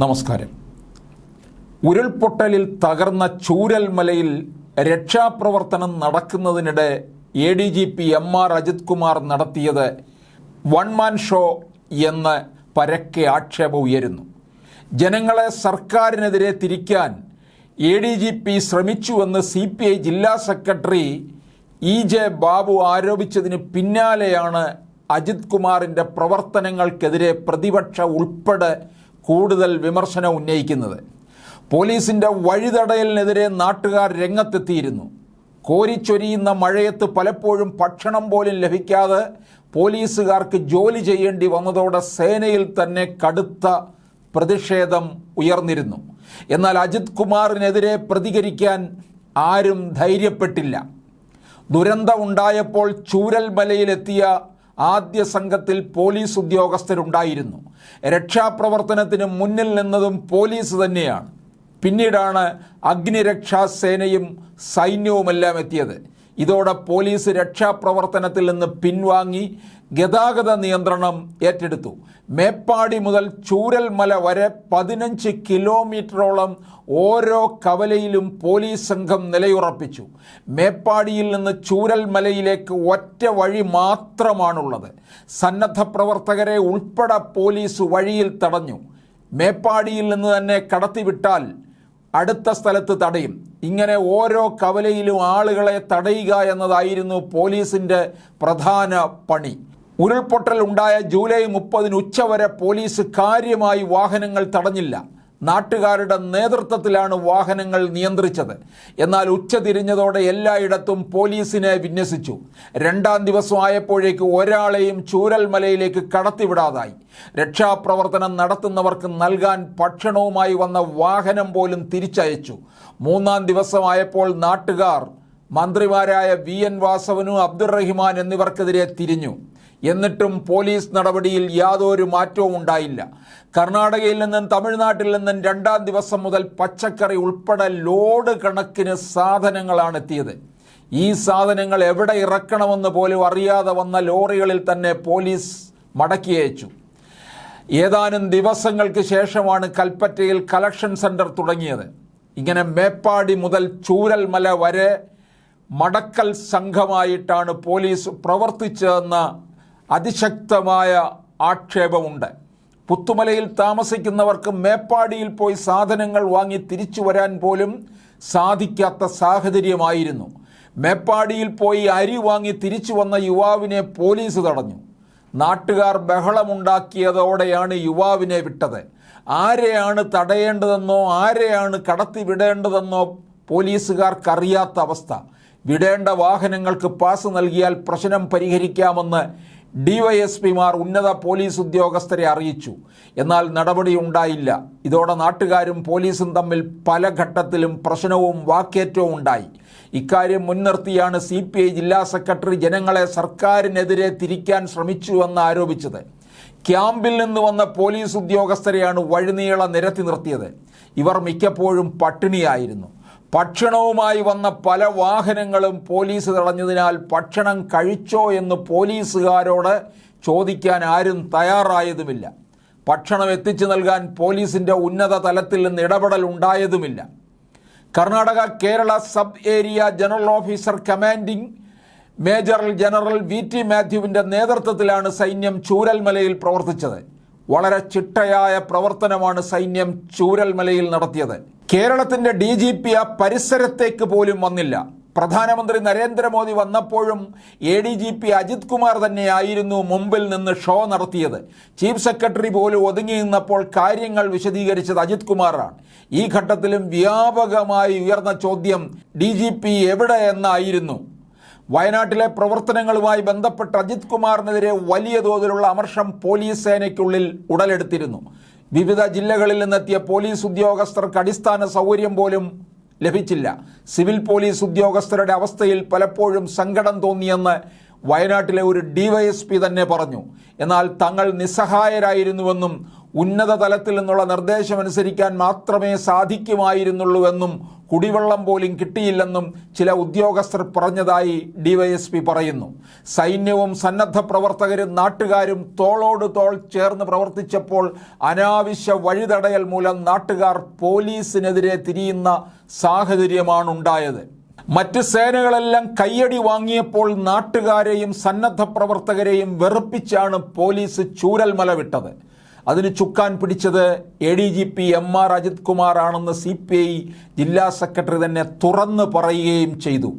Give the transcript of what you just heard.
നമസ്കാരം. ഉരുൾപൊട്ടലിൽ തകർന്ന ചൂരൽമലയിൽ രക്ഷാപ്രവർത്തനം നടക്കുന്നതിനിടെ A D G P M R Ajith Kumar നടത്തിയത് വൺ മാൻ ഷോ എന്ന് പരക്കെ ആക്ഷേപം ഉയരുന്നു. ജനങ്ങളെ സർക്കാരിനെതിരെ തിരിക്കാൻ എ ഡി ജി പി ശ്രമിച്ചുവെന്ന് സി പി ഐ ജില്ലാ സെക്രട്ടറി ഇ ജെ ബാബു ആരോപിച്ചതിന് പിന്നാലെയാണ് അജിത് കുമാറിന്റെ പ്രവർത്തനങ്ങൾക്കെതിരെ പ്രതിപക്ഷ ഉൾപ്പെടെ കൂടുതൽ വിമർശനം ഉന്നയിക്കുന്നത്. പോലീസിന്റെ വഴിതടയലിനെതിരെ നാട്ടുകാർ രംഗത്തെത്തിയിരുന്നു. കോരിച്ചൊരിയുന്ന മഴയത്ത് പലപ്പോഴും ഭക്ഷണം പോലും ലഭിക്കാതെ പോലീസുകാർക്ക് ജോലി ചെയ്യേണ്ടി വന്നതോടെ സേനയിൽ തന്നെ കടുത്ത പ്രതിഷേധം ഉയർന്നിരുന്നു. എന്നാൽ അജിത് കുമാറിനെതിരെ പ്രതികരിക്കാൻ ആരും ധൈര്യപ്പെട്ടില്ല. ദുരന്തമുണ്ടായപ്പോൾ ചൂരൽമലയിലെത്തിയ ആദ്യ സംഘത്തിൽ പോലീസ് ഉദ്യോഗസ്ഥരുണ്ടായിരുന്നു. രക്ഷാപ്രവർത്തനത്തിന് മുന്നിൽ നിന്നതും പോലീസ് തന്നെയാണ്. പിന്നീടാണ് അഗ്നിരക്ഷാസേനയും സൈന്യവുമെല്ലാം എത്തിയത്. ഇതോടെ പോലീസ് രക്ഷാപ്രവർത്തനത്തിൽ നിന്ന് പിൻവാങ്ങി ഗതാഗത നിയന്ത്രണം ഏറ്റെടുത്തു. മേപ്പാടി മുതൽ ചൂരൽമല വരെ പതിനഞ്ച് കിലോമീറ്ററോളം ഓരോ കവലയിലും പോലീസ് സംഘം നിലയുറപ്പിച്ചു. മേപ്പാടിയിൽ നിന്ന് ചൂരൽമലയിലേക്ക് ഒറ്റ വഴി മാത്രമാണുള്ളത്. സന്നദ്ധ പ്രവർത്തകരെ ഉൾപ്പെടെ പോലീസ് വഴിയിൽ തടഞ്ഞു. മേപ്പാടിയിൽ നിന്ന് തന്നെ കടത്തിവിട്ടാൽ അടുത്ത സ്ഥലത്ത് തടയും. ഇങ്ങനെ ഓരോ കവലയിലും ആളുകളെ തടയുക എന്നതായിരുന്നു പോലീസിന്റെ പ്രധാന പണി. ഉരുൾപൊട്ടൽ ഉണ്ടായ ജൂലൈ മുപ്പതിന് ഉച്ചവരെ പോലീസ് കാര്യമായി വാഹനങ്ങൾ തടഞ്ഞില്ല. നാട്ടുകാരുടെ നേതൃത്വത്തിലാണ് വാഹനങ്ങൾ നിയന്ത്രിച്ചത്. എന്നാൽ ഉച്ച തിരിഞ്ഞതോടെ എല്ലായിടത്തും പോലീസിനെ വിന്യസിച്ചു. രണ്ടാം ദിവസം ദിവസമായപ്പോഴേക്ക് ഒരാളെയും ചൂരൽമലയിലേക്ക് കടത്തിവിടാതായി. രക്ഷാപ്രവർത്തനം നടത്തുന്നവർക്ക് നൽകാൻ ഭക്ഷണവുമായി വന്ന വാഹനം പോലും തിരിച്ചയച്ചു. മൂന്നാം ദിവസമായപ്പോൾ നാട്ടുകാർ മന്ത്രിമാരായ വി എൻ വാസവനും അബ്ദുറഹിമാൻ എന്നിവർക്കെതിരെ തിരിഞ്ഞു. എന്നിട്ടും പോലീസ് നടപടിയിൽ യാതൊരു മാറ്റവും ഉണ്ടായില്ല. കർണാടകയിൽ നിന്നും തമിഴ്നാട്ടിൽ നിന്നും രണ്ടാം ദിവസം മുതൽ പച്ചക്കറി ഉൾപ്പെടെ ലോഡ് കണക്കിന് സാധനങ്ങളാണ് എത്തിയത്. ഈ സാധനങ്ങൾ എവിടെ ഇറക്കണമെന്ന് പോലും അറിയാതെ വന്ന ലോറികളിൽ തന്നെ പോലീസ് മടക്കി അയച്ചു. ഏതാനും ദിവസങ്ങൾക്ക് ശേഷമാണ് കൽപ്പറ്റയിൽ കളക്ഷൻ സെന്റർ തുടങ്ങിയത്. ഇങ്ങനെ മേപ്പാടി മുതൽ ചൂരൽമല വരെ മടക്കൽ സംഘമായിട്ടാണ് പോലീസ് പ്രവർത്തിച്ചതെന്ന അതിശക്തമായ ആക്ഷേപമുണ്ട്. പുത്തുമലയിൽ താമസിക്കുന്നവർക്ക് മേപ്പാടിയിൽ പോയി സാധനങ്ങൾ വാങ്ങി തിരിച്ചു വരാൻ പോലും സാധിക്കാത്ത സാഹചര്യമായിരുന്നു. മേപ്പാടിയിൽ പോയി അരി വാങ്ങി തിരിച്ചു വന്ന യുവാവിനെ പോലീസ് തടഞ്ഞു. നാട്ടുകാർ ബഹളമുണ്ടാക്കിയതോടെയാണ് യുവാവിനെ വിട്ടത്. ആരെയാണ് തടയേണ്ടതെന്നോ ആരെയാണ് കടത്തിവിടേണ്ടതെന്നോ പോലീസുകാർക്കറിയാത്ത അവസ്ഥ. വിടേണ്ട വാഹനങ്ങൾക്ക് പാസ് നൽകിയാൽ പ്രശ്നം പരിഹരിക്കാമെന്ന് ഡിവൈഎസ്പിമാർ ഉന്നത പോലീസ് ഉദ്യോഗസ്ഥരെ അറിയിച്ചു. എന്നാൽ നടപടി ഉണ്ടായില്ല. ഇതോടെ നാട്ടുകാരും പോലീസും തമ്മിൽ പല ഘട്ടത്തിലും പ്രശ്നവും വാക്കേറ്റവും ഉണ്ടായി. ഇക്കാര്യം മുൻനിർത്തിയാണ് സി പി ഐ ജില്ലാ സെക്രട്ടറി ജനങ്ങളെ സർക്കാരിനെതിരെ തിരിക്കാൻ ശ്രമിച്ചുവെന്ന് ആരോപിച്ചത്. ക്യാമ്പിൽ നിന്ന് വന്ന പോലീസ് ഉദ്യോഗസ്ഥരെയാണ് വഴിനീള നിരത്തി നിർത്തിയത്. ഇവർ മിക്കപ്പോഴും പട്ടിണിയായിരുന്നു. ഭക്ഷണവുമായി വന്ന പല വാഹനങ്ങളും പോലീസ് തടഞ്ഞതിനാൽ ഭക്ഷണം കഴിച്ചോ എന്ന് പോലീസുകാരോട് ചോദിക്കാൻ ആരും തയ്യാറായതുമില്ല. ഭക്ഷണം എത്തിച്ചു നൽകാൻ പോലീസിന്റെ ഉന്നത തലത്തിൽ നിന്ന് ഇടപെടൽ ഉണ്ടായതുമില്ല. Karnataka Kerala sub area general officer commanding major general V T മാത്യുവിന്റെ നേതൃത്വത്തിലാണ് സൈന്യം ചൂരൽമലയിൽ പ്രവർത്തിച്ചത്. വളരെ ചിട്ടയായ പ്രവർത്തനമാണ് സൈന്യം ചൂരൽമലയിൽ നടത്തിയത്. കേരളത്തിന്റെ ഡി ജി പി ആ പരിസരത്തേക്ക് പോലും വന്നില്ല. പ്രധാനമന്ത്രി നരേന്ദ്രമോദി വന്നപ്പോഴും A D G P Ajith Kumar തന്നെയായിരുന്നു മുമ്പിൽ നിന്ന് ഷോ നടത്തിയത്. ചീഫ് സെക്രട്ടറി പോലും ഒതുങ്ങി നിന്നപ്പോൾ കാര്യങ്ങൾ വിശദീകരിച്ചത് അജിത് കുമാറാണ്. ഈ ഘട്ടത്തിലും വ്യാപകമായി ഉയർന്ന ചോദ്യം ഡി ജി പി എവിടെ എന്നായിരുന്നു. വയനാട്ടിലെ പ്രവർത്തനങ്ങളുമായി ബന്ധപ്പെട്ട് അജിത് കുമാറിനെതിരെ വലിയ തോതിലുള്ള അമർഷം പോലീസ് സേനയ്ക്കുള്ളിൽ ഉടലെടുത്തിരുന്നു. വിവിധ ജില്ലകളിൽ നിന്നെത്തിയ പോലീസ് ഉദ്യോഗസ്ഥർക്ക് അടിസ്ഥാന സൗകര്യം പോലും ലഭിച്ചില്ല. സിവിൽ പോലീസ് ഉദ്യോഗസ്ഥരുടെ അവസ്ഥയിൽ പലപ്പോഴും സങ്കടം തോന്നിയെന്ന് വയനാട്ടിലെ ഒരു ഡിവൈഎസ്പി തന്നെ പറഞ്ഞു. എന്നാൽ തങ്ങൾ നിസ്സഹായരായിരുന്നുവെന്നും ഉന്നത തലത്തിൽ നിന്നുള്ള നിർദ്ദേശം അനുസരിക്കാൻ മാത്രമേ സാധിക്കുമായിരുന്നുള്ളൂവെന്നും കുടിവെള്ളം പോലും കിട്ടിയില്ലെന്നും ചില ഉദ്യോഗസ്ഥർ പറഞ്ഞതായി ഡിവൈഎസ്പി പറയുന്നു. സൈന്യവും സന്നദ്ധ പ്രവർത്തകരും നാട്ടുകാരും തോളോട് തോൾ ചേർന്ന് പ്രവർത്തിച്ചപ്പോൾ അനാവശ്യ വഴിതടയൽ മൂലം നാട്ടുകാർ പോലീസിനെതിരെ തിരിയുന്ന സാഹചര്യമാണ് ഉണ്ടായത് മറ്റ് സേനകളെല്ലാം കയ്യടി വാങ്ങിയപ്പോൾ നാട്ടുകാരെയും സന്നദ്ധ പ്രവർത്തകരെയും വെറുപ്പിച്ചാണ് പോലീസ് ചൂരൽമല വിട്ടത്. അതിന് ചുക്കാൻ പിടിച്ചത് A D G P M R Ajith Kumar ആണെന്ന് സി പി ഐ ജില്ലാ സെക്രട്ടറി തന്നെ തുറന്ന് പറയുകയും ചെയ്തു.